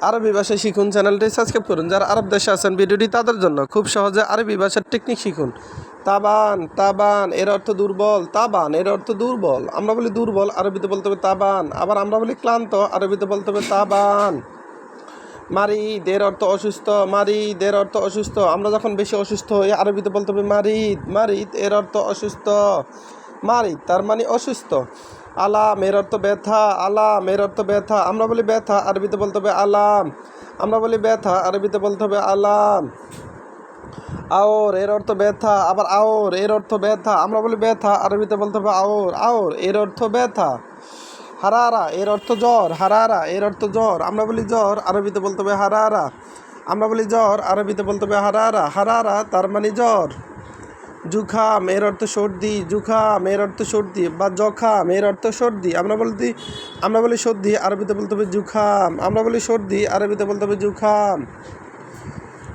আরবি ভাষা শিখুন, চ্যানেলটি সাবস্ক্রাইব করুন। যারা আরব দেশে আছেন, ভিডিওটি তাদের জন্য খুব সহজে আরবি ভাষার টেকনিক শিখুন। তাবান তাবান, এর অর্থ দুর্বল। তাবান, এর অর্থ দুর্বল। আমরা বলি দুর্বল, আরবিতে বলতে হবে তাবান। আবার আমরা বলি ক্লান্ত, আরবিতে বলতে হবে তাবান। মারি এর অর্থ অসুস্থ। মারি এর অর্থ অসুস্থ। আমরা যখন বেশি অসুস্থ হই, আরবিতে বলতে হবে মারিদ। মারিদ, এর অর্থ অসুস্থ। মারিদ, তার মানে অসুস্থ। আলাম এর অর্থ ব্যথা আলাম এর অর্থ ব্যথা। আমরা বলি ব্যথা, আরবিতে বলতে হবে আলাম। আমরা বলি ব্যথা, আরবিতে বলতে হবে আলাম। আওর, এর অর্থ ব্যথা, আবার আওর, এর অর্থ ব্যথা। আমরা বলি ব্যথা, আরবিতে বলতে হবে আওর। আওর, এর অর্থ ব্যথা। হারারা, এর অর্থ জ্বর। হারারা, এর অর্থ জ্বর। আমরা বলি জ্বর, আরবিতে বলতে হবে হারারা। আমরা বলি জ্বর, আরবিতে বলতে হবে হারারা। হারারা, তার মানে জ্বর। জুখাম এর অর্থ সর্দি জুখাম এর অর্থ সর্দি, বা জখাম এর অর্থ সর্দি। আমরা বলতে, আমরা বলি সর্দি, আরবিতে বলতে হবে জুখাম আমরা বলি সর্দি, আরবিতে বলতে হবে জুখাম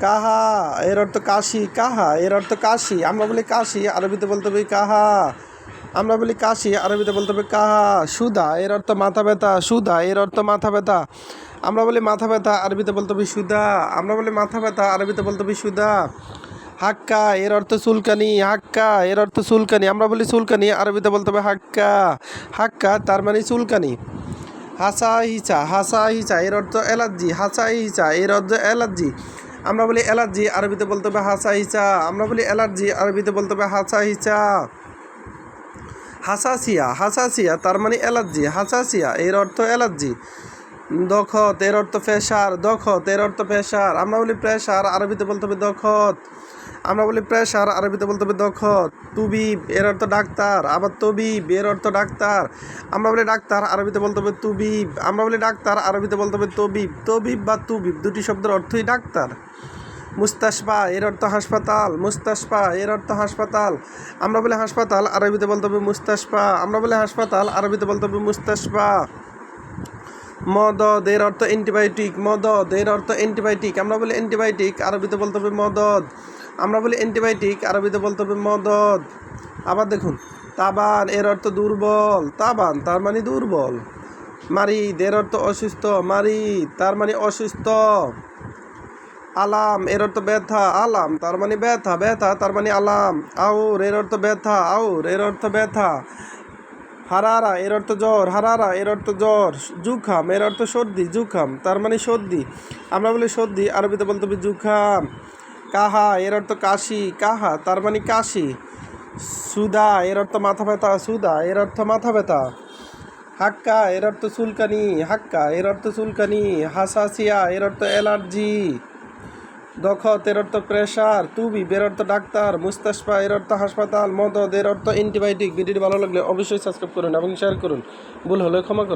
কাহা, এর অর্থ কাশি, কাহা, এর অর্থ কাশি। আমরা বলি কাশি, আরবিতে বলতে হবে কাহা। আমরা বলি কাশি, আরবিতে বলতে হবে কাহা। সুদা, এর অর্থ মাথা ব্যথা, সুদা, এর অর্থ মাথা ব্যথা। আমরা বলি মাথা ব্যথা, আরবিতে বলতে হবে সুদা। আমরা বলি মাথা ব্যথা, আরবিতে বলতে হবে সুদা। হাক্কা, এর অর্থ চুলকানি, হাক্কা, এর অর্থ চুলকানি। আমরা বলি চুলকানি, আরবিতে বলতে হবে হাক্কা। হাক্কা, তার মানে চুলকানি। হাসা হিচা হাসা হিচা এর অর্থ অ্যালার্জি হাসা হিচা এর অর্থ অ্যালার্জি আমরা বলি অ্যালার্জি আরবিতে বলতে হবে হাসা হিচা আমরা বলি অ্যালার্জি আরবিতে বলতে হবে হাসা হিচা হাসাসিয়া হাসাসিয়া, তার মানে অ্যালার্জি হাসাসিয়া, এর অর্থ অ্যালার্জি দখত, এর অর্থ প্রেশার দখত, এর অর্থ প্রেশার আমরা বলি প্রেশার আরবিতে বলতে হবে দখত। আমরা বলি প্রেশার আরবিতে বলতে হবে দখত। তুবিব, এর অর্থ ডাক্তার, আবার তবিব, এর অর্থ ডাক্তার। আমরা বলি ডাক্তার, আরবিতে বলতে হবে তুবিব। আমরা বলি ডাক্তার, আরবিতে বলতে হবে তবিব। তবিব বা তুবিব, দুটি শব্দের অর্থই ডাক্তার। মুস্তাশফা, এর অর্থ হাসপাতাল। মুস্তাশফা, এর অর্থ হাসপাতাল। আমরা বলি হাসপাতাল, আরবিতে বলতে হবে মুস্তাসপা আমরা বলি হাসপাতাল, আরবিতে বলতে হবে মুস্তাশফা। মদদ এর অর্থ অ্যান্টিবায়োটিক মদদ এর অর্থ অ্যান্টিবায়োটিক আমরা বলি অ্যান্টিবায়োটিক আরবিতে বলতে হবে মদদ। আমরা বলি অ্যান্টিবায়োটিক আরবিতে বলতে হবে মদদ। আবার দেখুন, তাবান এর অর্থ দুর্বল। তাবান, তার মানে দুর্বল। মারিদ এর অর্থ অসুস্থ। মারিদ, তার মানে অসুস্থ। আলাম এর অর্থ ব্যথা। আলাম, তার মানে ব্যথা। ব্যথা, তার মানে আলাম। আউর এর অর্থ ব্যথা। আউর এর অর্থ ব্যথা। হারারা, এর অর্থ জ্বর, হারারা, এর অর্থ জ্বর, জুখাম, এর অর্থ সর্দি, জুখাম, তার মানে সর্দি। আমরা বলি সর্দি, আরবিতে বলতে হবে জুখাম। কাহা, এর অর্থ কাশি, কাহা, তার মানে কাশি। সুদা, এর অর্থ মাথা ব্যথা, সুদা, এর অর্থ মাথা ব্যথা। হাক্কা, এর অর্থ চুলকানি, হাক্কা, এর অর্থ চুলকানি। হাসাসিয়া, এর অর্থ অ্যালার্জি। দখত তের অর্থ প্রেশার তুবি বের অর্থ ডাক্তার মুস্তাসপা এর অর্থ হাসপাতাল মদ এর অর্থ অ্যান্টিবায়োটিক ভিডিওটি ভালো লাগলে অবশ্যই সাবস্ক্রাইব করুন এবং শেয়ার করুন। ভুল হলে ক্ষমা করুন।